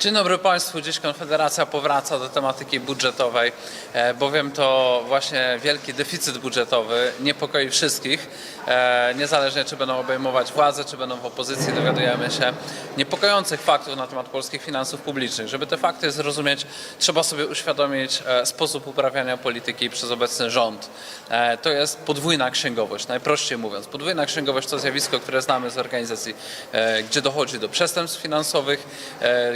Dzień dobry Państwu. Dziś Konfederacja powraca do tematyki budżetowej, e, bowiem to właśnie wielki deficyt budżetowy niepokoi wszystkich. E, Niezależnie czy będą obejmować władzę, czy będą w opozycji, dowiadujemy się niepokojących faktów na temat polskich finansów publicznych. Żeby te fakty zrozumieć, trzeba sobie uświadomić e, sposób uprawiania polityki przez obecny rząd. To jest podwójna księgowość, najprościej mówiąc. Podwójna księgowość to zjawisko, które znamy z organizacji, gdzie dochodzi do przestępstw finansowych,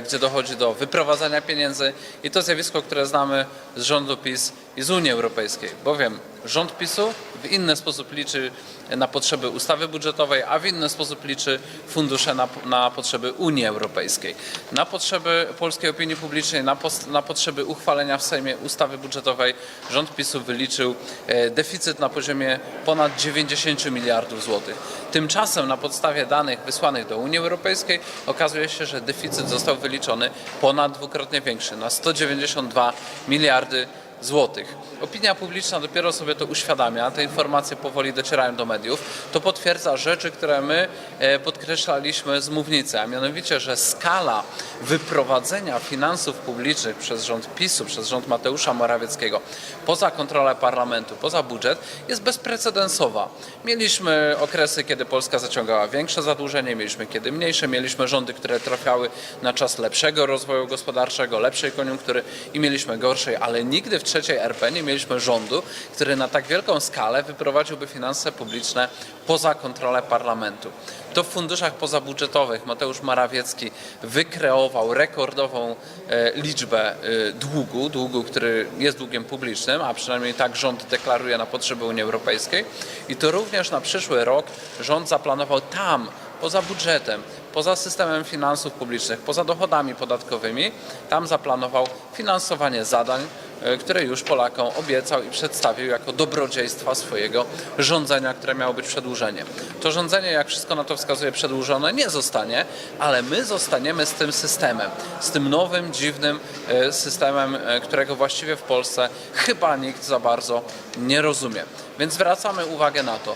gdzie dochodzi do wyprowadzania pieniędzy i to zjawisko, które znamy z rządu PiS i z Unii Europejskiej. Bowiem rząd PiSu w inny sposób liczy na potrzeby ustawy budżetowej, a w inny sposób liczy fundusze na, na potrzeby Unii Europejskiej. Na potrzeby polskiej opinii publicznej, na, na potrzeby uchwalenia w Sejmie ustawy budżetowej rząd PiSu wyliczył e, deficyt na poziomie ponad 90 miliardów złotych. Tymczasem na podstawie danych wysłanych do Unii Europejskiej okazuje się, że deficyt został wyliczony ponad dwukrotnie większy, na 192 miliardy złotych. Opinia publiczna dopiero sobie to uświadamia, te informacje powoli docierają do mediów. To potwierdza rzeczy, które my e, podkreślaliśmy z mównicy, a mianowicie, że skala wyprowadzenia finansów publicznych przez rząd PiSu, przez rząd Mateusza Morawieckiego poza kontrolę parlamentu, poza budżet jest bezprecedensowa. Mieliśmy okresy, kiedy Polska zaciągała większe zadłużenie, mieliśmy kiedy mniejsze, mieliśmy rządy, które trafiały na czas lepszego rozwoju gospodarczego, lepszej koniunktury i mieliśmy gorszej, ale nigdy w trzeciej RP nie mieliśmy rządu, który na tak wielką skalę wyprowadziłby finanse publiczne poza kontrolę parlamentu. To w funduszach pozabudżetowych Mateusz Morawiecki wykreował rekordową e, liczbę e, długu, długu, który jest długiem publicznym, a przynajmniej tak rząd deklaruje na potrzeby Unii Europejskiej. I to również na przyszły rok rząd zaplanował tam, poza budżetem, poza systemem finansów publicznych, poza dochodami podatkowymi, tam zaplanował finansowanie zadań, które już Polakom obiecał i przedstawił jako dobrodziejstwa swojego rządzenia, które miało być przedłużeniem. To rządzenie, jak wszystko na to wskazuje, przedłużone nie zostanie, ale my zostaniemy z tym systemem, z tym nowym, dziwnym e, systemem, e, którego właściwie w Polsce chyba nikt za bardzo nie rozumie. Więc zwracamy uwagę na to.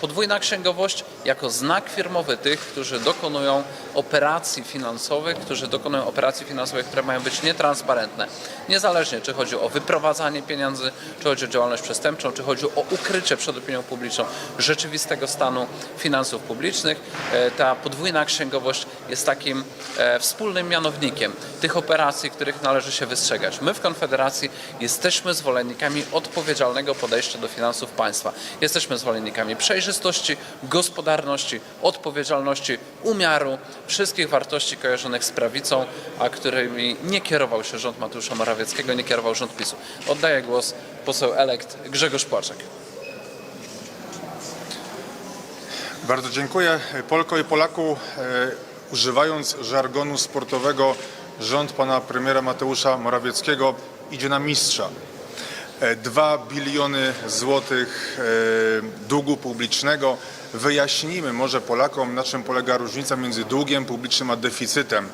Podwójna księgowość jako znak firmowy tych, którzy dokonują operacji finansowych, którzy dokonują operacji finansowych, które mają być nietransparentne. Niezależnie, czy chodzi o wyprowadzanie pieniędzy, czy chodzi o działalność przestępczą, czy chodzi o ukrycie przed opinią publiczną rzeczywistego stanu finansów publicznych. E, Ta podwójna księgowość jest takim e, wspólnym mianownikiem tych operacji, których należy się wystrzegać. My w Konfederacji jesteśmy zwolennikami odpowiedzialnego podejścia do finansów państwa. Jesteśmy zwolennikami przejrzystości, gospodarności, odpowiedzialności, umiaru, wszystkich wartości kojarzonych z prawicą, a którymi nie kierował się rząd Mateusza Morawieckiego, nie kierował rząd PiSu. Oddaję głos poseł elekt Grzegorz Płaczek. Bardzo dziękuję. Polko i Polaku, e, używając żargonu sportowego, rząd pana premiera Mateusza Morawieckiego idzie na mistrza. E, 2 biliony złotych e, długu publicznego. Wyjaśnijmy może Polakom, na czym polega różnica między długiem publicznym a deficytem.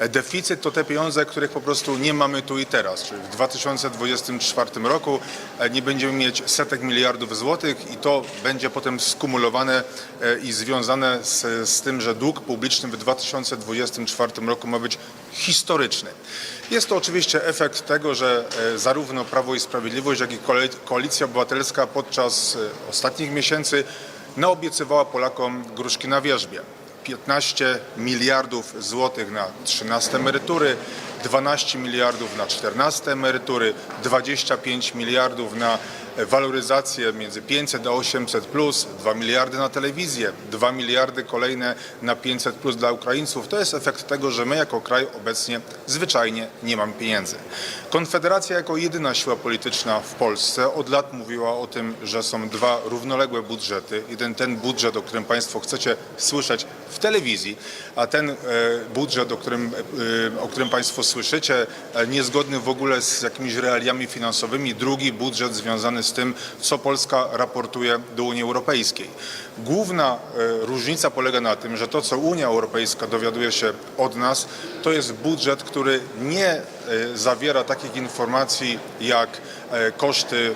E, Deficyt to te pieniądze, których po prostu nie mamy tu i teraz, czyli w 2024 roku e, nie będziemy mieć setek miliardów złotych i to będzie potem skumulowane e, i związane z, z tym, że dług publiczny w 2024 roku ma być historyczny. Jest to oczywiście efekt tego, że zarówno Prawo i Sprawiedliwość, jak i Koali- Koalicja Obywatelska podczas ostatnich miesięcy naobiecywała Polakom gruszki na wierzbie. 15 miliardów złotych na 13 emerytury, 12 miliardów na 14 emerytury, 25 miliardów na waloryzację między 500 a 800 plus, 2 miliardy na telewizję, 2 miliardy kolejne na 500 plus dla Ukraińców. To jest efekt tego, że my jako kraj obecnie zwyczajnie nie mamy pieniędzy. Konfederacja jako jedyna siła polityczna w Polsce od lat mówiła o tym, że są dwa równoległe budżety. Jeden ten budżet, o którym Państwo chcecie słyszeć w telewizji, a ten e, budżet, o którym, e, o którym Państwo słyszycie, e, niezgodny w ogóle z jakimiś realiami finansowymi. Drugi budżet związany z tym, co Polska raportuje do Unii Europejskiej. Główna różnica polega na tym, że to, co Unia Europejska dowiaduje się od nas, to jest budżet, który nie zawiera takich informacji jak e, koszty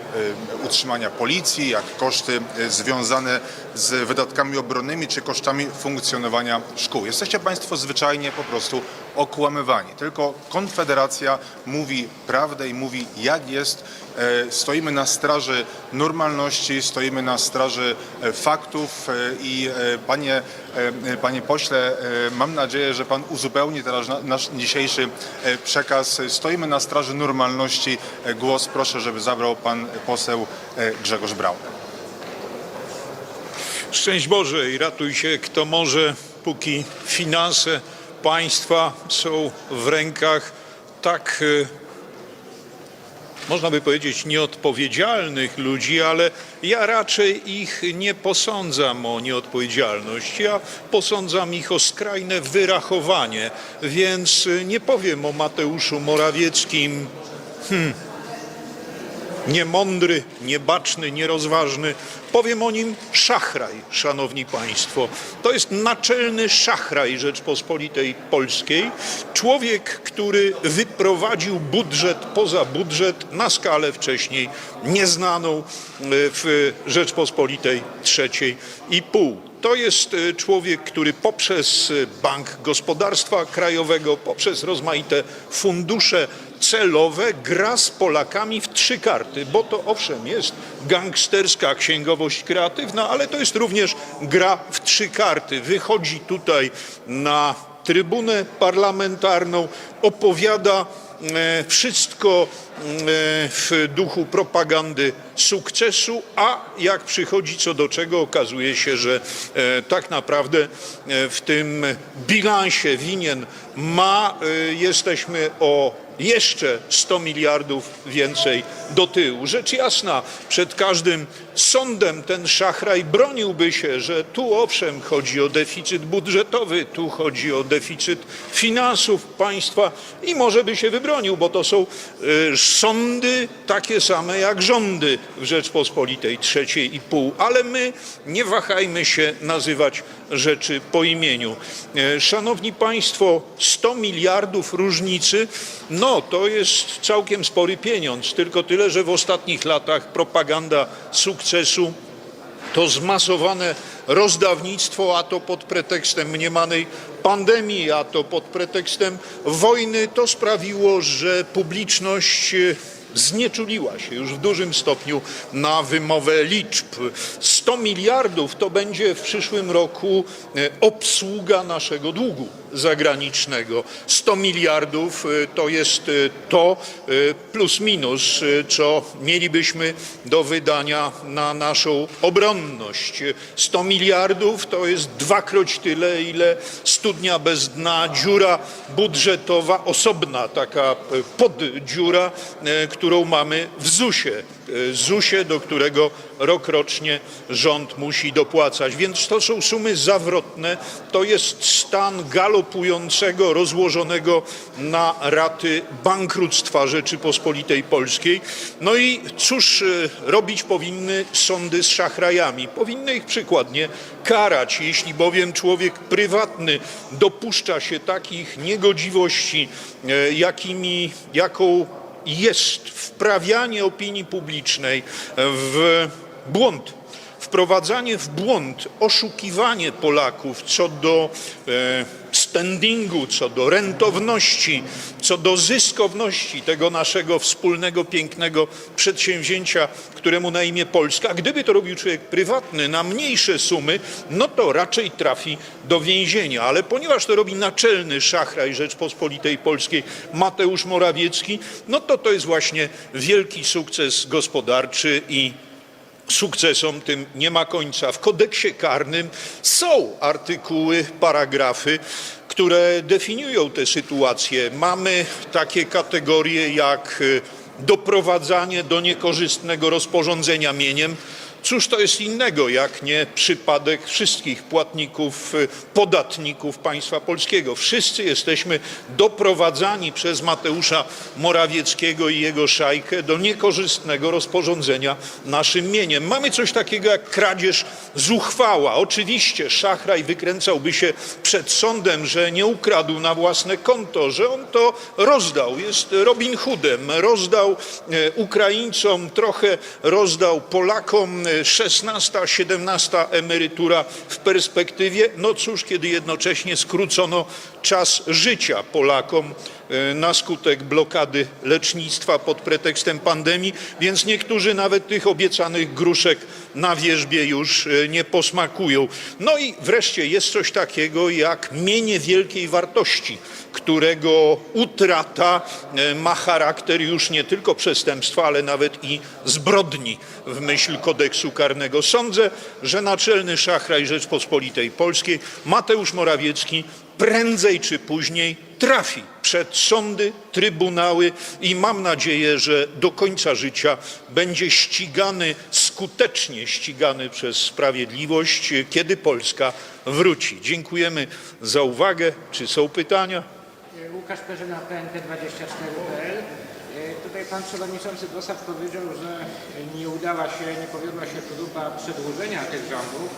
e, utrzymania policji, jak koszty e, związane z wydatkami obronnymi czy kosztami funkcjonowania szkół. Jesteście Państwo zwyczajnie po prostu okłamywani. Tylko Konfederacja mówi prawdę i mówi jak jest. E, Stoimy na straży normalności, stoimy na straży e, faktów e, i panie, panie pośle, mam nadzieję, że pan uzupełni teraz na- nasz dzisiejszy przekaz. Stoimy na straży normalności. Głos proszę, żeby zabrał pan poseł Grzegorz Braun. Szczęść Boże i ratuj się kto może, póki finanse państwa są w rękach tak, można by powiedzieć, nieodpowiedzialnych ludzi, ale ja raczej ich nie posądzam o nieodpowiedzialność. Ja posądzam ich o skrajne wyrachowanie, więc nie powiem o Mateuszu Morawieckim niemądry, niebaczny, nierozważny. Powiem o nim szachraj, szanowni państwo. To jest naczelny szachraj Rzeczpospolitej Polskiej. Człowiek, który wyprowadził budżet poza budżet na skalę wcześniej nieznaną e, w Rzeczpospolitej trzeciej i pół. To jest e, człowiek, który poprzez Bank Gospodarstwa Krajowego, poprzez rozmaite fundusze celowe gra z Polakami w trzy karty, bo to owszem jest gangsterska księgowość kreatywna, ale to jest również gra w trzy karty. Wychodzi tutaj na trybunę parlamentarną, opowiada e, wszystko e, w duchu propagandy sukcesu, a jak przychodzi co do czego, okazuje się, że e, tak naprawdę w tym bilansie winien ma, jesteśmy o jeszcze 100 miliardów więcej do tyłu. Rzecz jasna, przed każdym sądem ten szachraj broniłby się, że tu owszem chodzi o deficyt budżetowy, tu chodzi o deficyt finansów państwa i może by się wybronił, bo to są e, sądy takie same jak rządy w Rzeczpospolitej trzeciej i pół, ale my nie wahajmy się nazywać rzeczy po imieniu. E, Szanowni Państwo, 100 miliardów różnicy, no to jest całkiem spory pieniądz, tylko tyle, że w ostatnich latach propaganda sukcesu to zmasowane rozdawnictwo, a to pod pretekstem mniemanej pandemii, a to pod pretekstem wojny, to sprawiło, że publiczność e, znieczuliła się już w dużym stopniu na wymowę liczb. 100 miliardów to będzie w przyszłym roku e, obsługa naszego długu zagranicznego. 100 miliardów e, to jest e, to plus minus, co mielibyśmy do wydania na naszą obronność. 100 miliardów to jest dwakroć tyle, ile studnia bez dna, dziura budżetowa, osobna taka poddziura, którą mamy w ZUS-ie. E, ZUS-ie, do którego rokrocznie rząd musi dopłacać. Więc to są sumy zawrotne. To jest stan galopującego, rozłożonego na raty bankructwa Rzeczypospolitej Polskiej. No i cóż e, robić powinny sądy z szachrajami? Powinny ich przykładnie karać, jeśli bowiem człowiek prywatny dopuszcza się takich niegodziwości, e, jakimi, jaką jest wprawianie opinii publicznej w błąd, wprowadzanie w błąd, oszukiwanie Polaków co do e, standingu, co do rentowności, co do zyskowności tego naszego wspólnego, pięknego przedsięwzięcia, któremu na imię Polska. Gdyby to robił człowiek prywatny na mniejsze sumy, no to raczej trafi do więzienia. Ale ponieważ to robi naczelny szachraj Rzeczpospolitej Polskiej Mateusz Morawiecki, no to to jest właśnie wielki sukces gospodarczy i sukcesom tym nie ma końca. W kodeksie karnym są artykuły, paragrafy, które definiują te sytuacje. Mamy takie kategorie jak y, doprowadzanie do niekorzystnego rozporządzenia mieniem. Cóż to jest innego, jak nie przypadek wszystkich płatników, y, podatników państwa polskiego. Wszyscy jesteśmy doprowadzani przez Mateusza Morawieckiego i jego szajkę do niekorzystnego rozporządzenia naszym mieniem. Mamy coś takiego jak kradzież zuchwała. Oczywiście szachraj wykręcałby się przed sądem, że nie ukradł na własne konto, że on to rozdał. Jest Robin Hoodem. Rozdał e, Ukraińcom, trochę rozdał Polakom. E, 16, 17 emerytura w perspektywie. No cóż, kiedy jednocześnie skrócono czas życia Polakom e, na skutek blokady lecznictwa pod pretekstem pandemii, więc niektórzy nawet tych obiecanych gruszek na wierzbie już e, nie posmakują. No i wreszcie jest coś takiego jak mienie wielkiej wartości, którego utrata e, ma charakter już nie tylko przestępstwa, ale nawet i zbrodni w myśl kodeksu karnego. Sądzę, że naczelny szachraj Rzeczpospolitej Polskiej Mateusz Morawiecki prędzej czy później trafi przed sądy, trybunały i mam nadzieję, że do końca życia będzie ścigany, skutecznie ścigany przez sprawiedliwość, kiedy Polska wróci. Dziękujemy za uwagę. Czy są pytania? Łukasz Perzyna, PNT24.pl. E, Tutaj pan przewodniczący Bosak powiedział, że nie udała się, nie powiodła się próba przedłużenia tych rządów.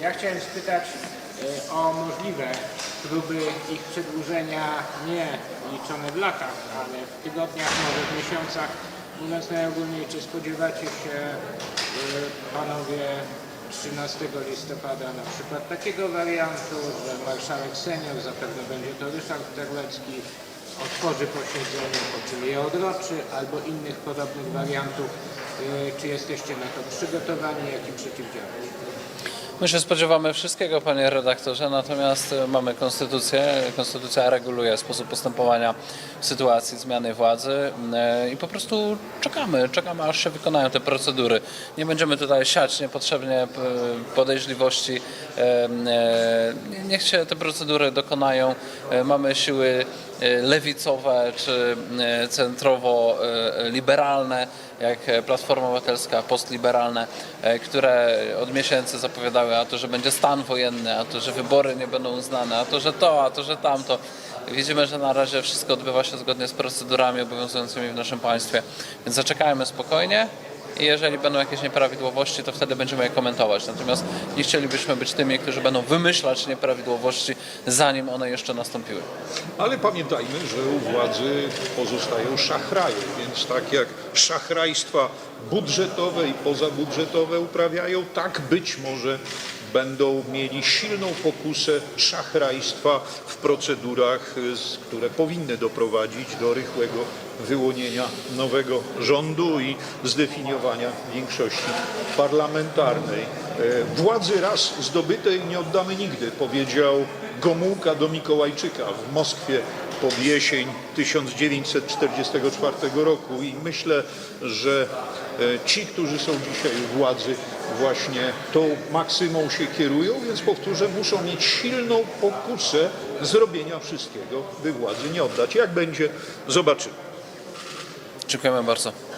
Ja chciałem spytać o możliwe próby ich przedłużenia nie liczone w latach, ale w tygodniach, może w miesiącach. Mówiąc najogólniej, czy spodziewacie się e, panowie 13 listopada na przykład takiego wariantu, że marszałek senior, zapewne będzie to Ryszard Terlecki, otworzy posiedzenie, po czym je odroczy, albo innych podobnych wariantów. Y, Czy jesteście na to przygotowani, jak im przeciwdziałać? My się spodziewamy wszystkiego, panie redaktorze, natomiast e, mamy konstytucję. Konstytucja reguluje sposób postępowania w sytuacji zmiany władzy e, i po prostu czekamy, czekamy aż się wykonają te procedury. Nie będziemy tutaj siać niepotrzebnie podejrzliwości. E, Niech się te procedury dokonają. Mamy siły lewicowe czy e, centrowo-liberalne, jak Platforma Obywatelska, postliberalne, e, które od miesięcy zapowiadały, a to, że będzie stan wojenny, a to, że wybory nie będą uznane, a to, że to, a to, że tamto. Widzimy, że na razie wszystko odbywa się zgodnie z procedurami obowiązującymi w naszym państwie, więc zaczekajmy spokojnie. I jeżeli będą jakieś nieprawidłowości, to wtedy będziemy je komentować. Natomiast nie chcielibyśmy być tymi, którzy będą wymyślać nieprawidłowości, zanim one jeszcze nastąpiły. Ale pamiętajmy, że u władzy pozostają szachraje, więc tak jak szachrajstwa budżetowe i pozabudżetowe uprawiają, tak być może będą mieli silną pokusę szachrajstwa w procedurach, które powinny doprowadzić do rychłego wyłonienia nowego rządu i zdefiniowania większości parlamentarnej. E, Władzy raz zdobytej nie oddamy nigdy, powiedział Gomułka do Mikołajczyka w Moskwie pod jesień 1944 roku i myślę, że e, ci, którzy są dzisiaj u władzy właśnie tą maksymą się kierują, więc powtórzę, muszą mieć silną pokusę zrobienia wszystkiego, by władzy nie oddać. Jak będzie, zobaczymy. Dziękujemy bardzo.